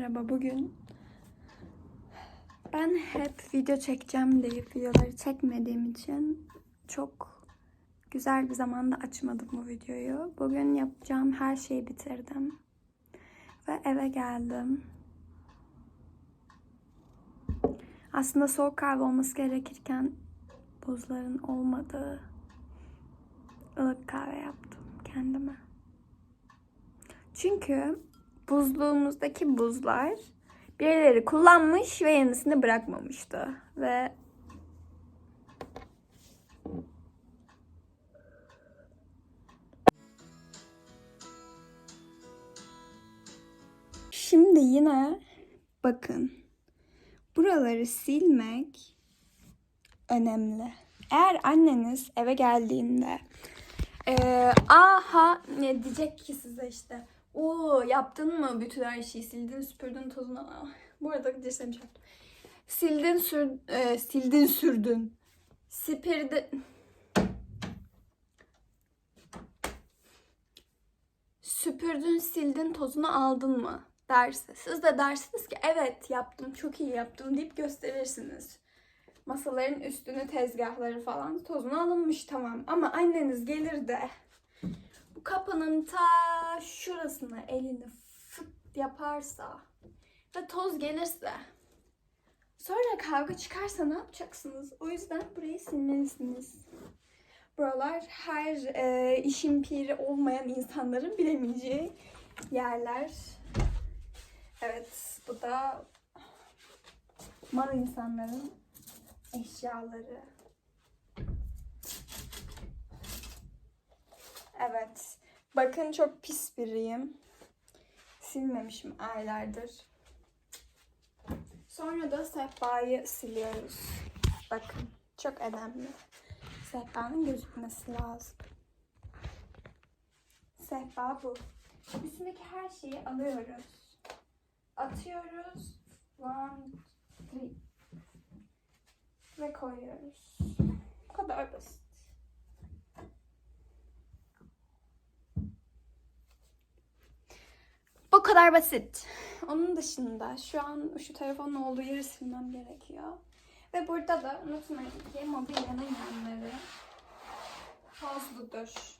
Merhaba. Bugün ben hep video çekeceğim deyip videoları çekmediğim için çok güzel bir zamanda açmadım bu videoyu. Bugün yapacağım her şeyi bitirdim. Ve eve geldim. Aslında soğuk kahve olması gerekirken buzların olmadığı ılık kahve yaptım kendime. Çünkü buzluğumuzdaki buzlar birileri kullanmış ve yenisini bırakmamıştı. Ve Şimdi yine bakın. Buraları silmek önemli. Eğer anneniz eve geldiğinde eee, aha ne diyecek ki size işte o yaptın mı bütün her şeyi? Sildin süpürdün tozunu. Aa, bu arada dirseğimi çarptım. Sildin sür e, sildin sürdün. Sipirdin süpürdün sildin tozunu aldın mı? Derse. Siz de dersiniz ki evet yaptım çok iyi yaptım. deyip gösterirsiniz. Masaların üstünü tezgahları falan tozunu alınmış tamam. Ama anneniz gelir de bu kapının ta şurasına elini fıt yaparsa ve toz gelirse sonra kavga çıkarsa ne yapacaksınız? O yüzden burayı silmelisiniz. Buralar her e, işin piri olmayan insanların bilemeyeceği yerler. Evet, bu da mal insanların eşyaları. Evet. Bakın çok pis biriyim. Silmemişim aylardır. Sonra da sehpayı siliyoruz. Bakın çok önemli. Sehpanın gözükmesi lazım. Sehpa bu. Üstündeki her şeyi alıyoruz. Atıyoruz. One, three. Ve koyuyoruz. Bu kadar basit. Kadar basit. Onun dışında şu an şu telefonun olduğu yeri silmem gerekiyor. Ve burada da unutmayın ki mobilyanın yanları tozludur.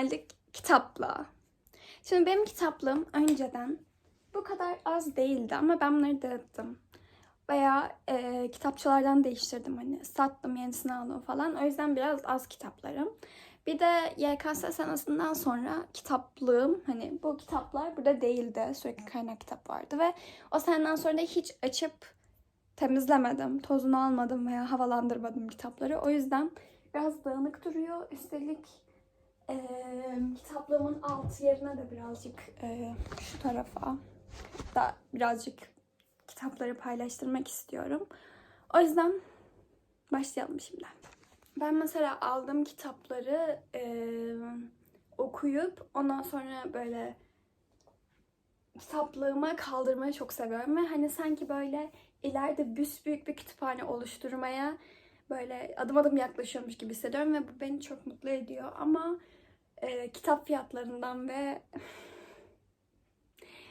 Geldik kitapla. Şimdi benim kitaplığım önceden bu kadar az değildi ama ben bunları dağıttım. Veya e, kitapçılardan değiştirdim hani sattım yenisini aldım falan. O yüzden biraz az kitaplarım. Bir de YKS senesinden sonra kitaplığım hani bu kitaplar burada değildi. Sürekli kaynak kitap vardı ve o seneden sonra da hiç açıp temizlemedim. Tozunu almadım veya havalandırmadım kitapları. O yüzden biraz dağınık duruyor. Üstelik eee, kitaplığımın alt yerine de birazcık eee, şu tarafa da birazcık kitapları paylaştırmak istiyorum. O yüzden başlayalım şimdi. Ben mesela aldığım kitapları eee, okuyup ondan sonra böyle kitaplığıma kaldırmayı çok seviyorum ve hani sanki böyle ileride büyük bir kütüphane oluşturmaya böyle adım adım yaklaşıyormuş gibi hissediyorum ve bu beni çok mutlu ediyor ama e, kitap fiyatlarından ve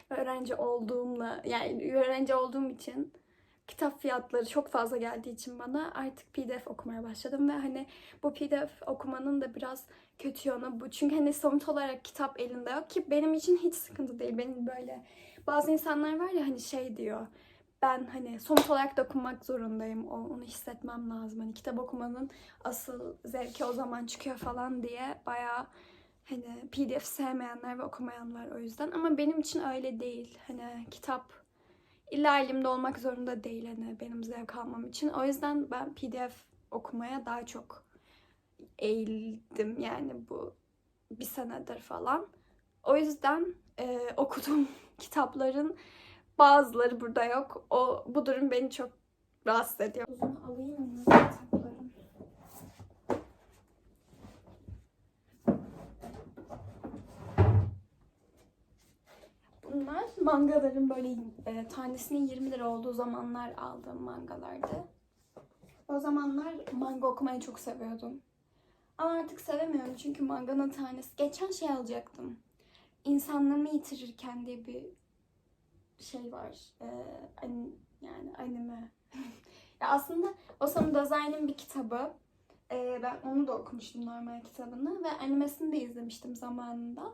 öğrenci olduğumla yani öğrenci olduğum için kitap fiyatları çok fazla geldiği için bana artık PDF okumaya başladım ve hani bu PDF okumanın da biraz kötü yanı bu. Çünkü hani somut olarak kitap elinde yok ki benim için hiç sıkıntı değil. Benim böyle bazı insanlar var ya hani şey diyor ben hani somut olarak da okumak zorundayım. Onu hissetmem lazım. Hani kitap okumanın asıl zevki o zaman çıkıyor falan diye bayağı hani PDF sevmeyenler ve okumayanlar o yüzden. Ama benim için öyle değil. Hani kitap illa elimde olmak zorunda değil hani benim zevk almam için. O yüzden ben PDF okumaya daha çok eğildim yani bu bir senedir falan. O yüzden e, okuduğum kitapların bazıları burada yok. O bu durum beni çok rahatsız ediyor. Uzun alayım mı? Bunlar mangaların böyle e, tanesinin 20 lira olduğu zamanlar aldığım mangalardı. O zamanlar manga okumayı çok seviyordum. Ama artık sevemiyorum çünkü manganın tanesi. Geçen şey alacaktım. İnsanlığımı yitirirken diye bir şey var. Ee, an- yani anime. ya aslında Osamu Dazai'nin bir kitabı. Ee, ben onu da okumuştum normal kitabını ve animesini de izlemiştim zamanında.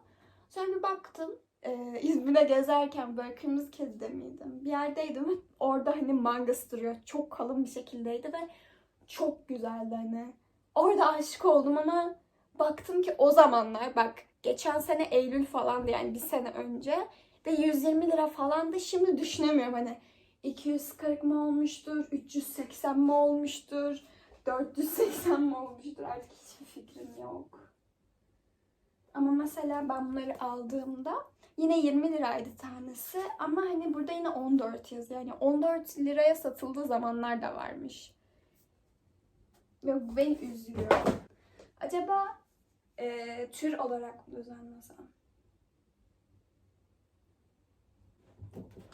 Sonra bir baktım e, İzmir'de gezerken böyle Kırmızı Kedi'de miydim? Bir yerdeydim ve orada hani mangası duruyor. Çok kalın bir şekildeydi ve çok güzeldi hani. Orada aşık oldum ama baktım ki o zamanlar bak geçen sene Eylül falandı yani bir sene önce ve 120 lira falandı. Şimdi düşünemiyorum hani 240 mı olmuştur, 380 mi olmuştur, 480 mi olmuştur artık hiçbir fikrim yok. Ama mesela ben bunları aldığımda yine 20 liraydı tanesi ama hani burada yine 14 yazıyor. Yani 14 liraya satıldığı zamanlar da varmış. Ve bu beni üzüyor. Acaba eee, tür olarak mı düzenlesem? Thank you.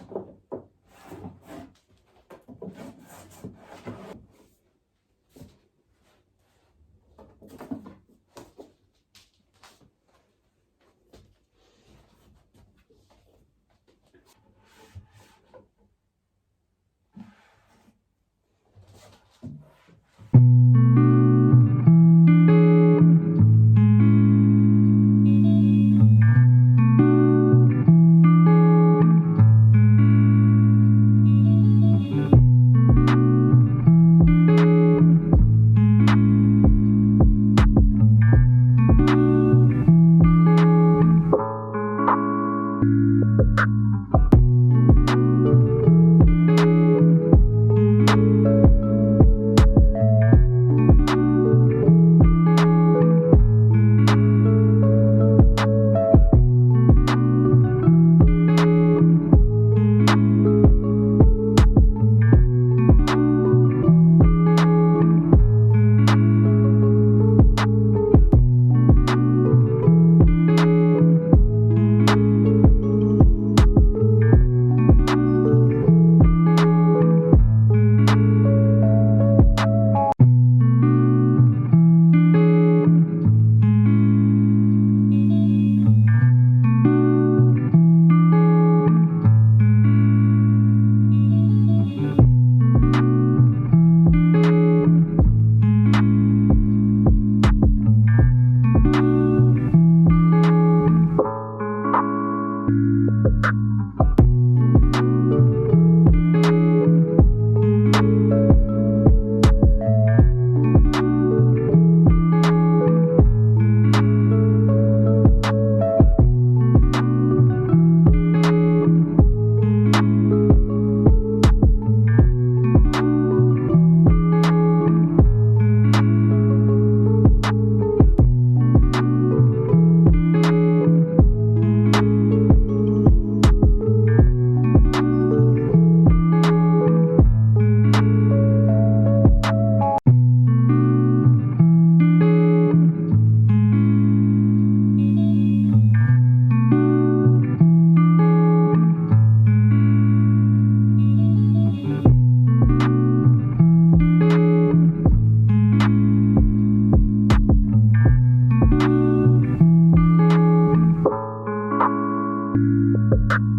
you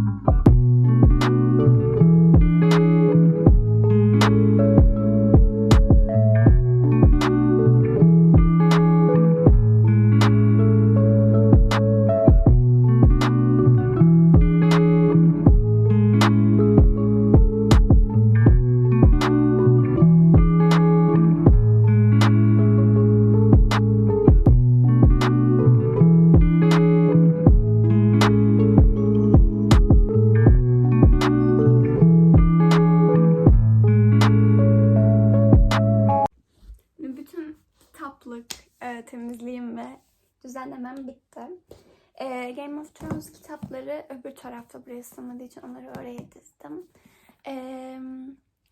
Game of Thrones kitapları öbür tarafta buraya sığmadığı için onları oraya dizdim. Ee,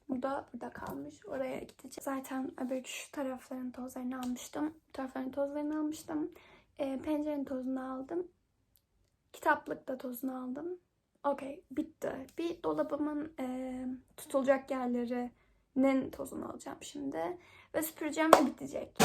bu da burada kalmış. Oraya gideceğim. Zaten öbür şu tarafların tozlarını almıştım. Bu tarafların tozlarını almıştım. Ee, pencerenin tozunu aldım. Kitaplıkta tozunu aldım. Okey bitti. Bir dolabımın e, tutulacak yerlerinin tozunu alacağım şimdi. Ve süpüreceğim ve bitecek.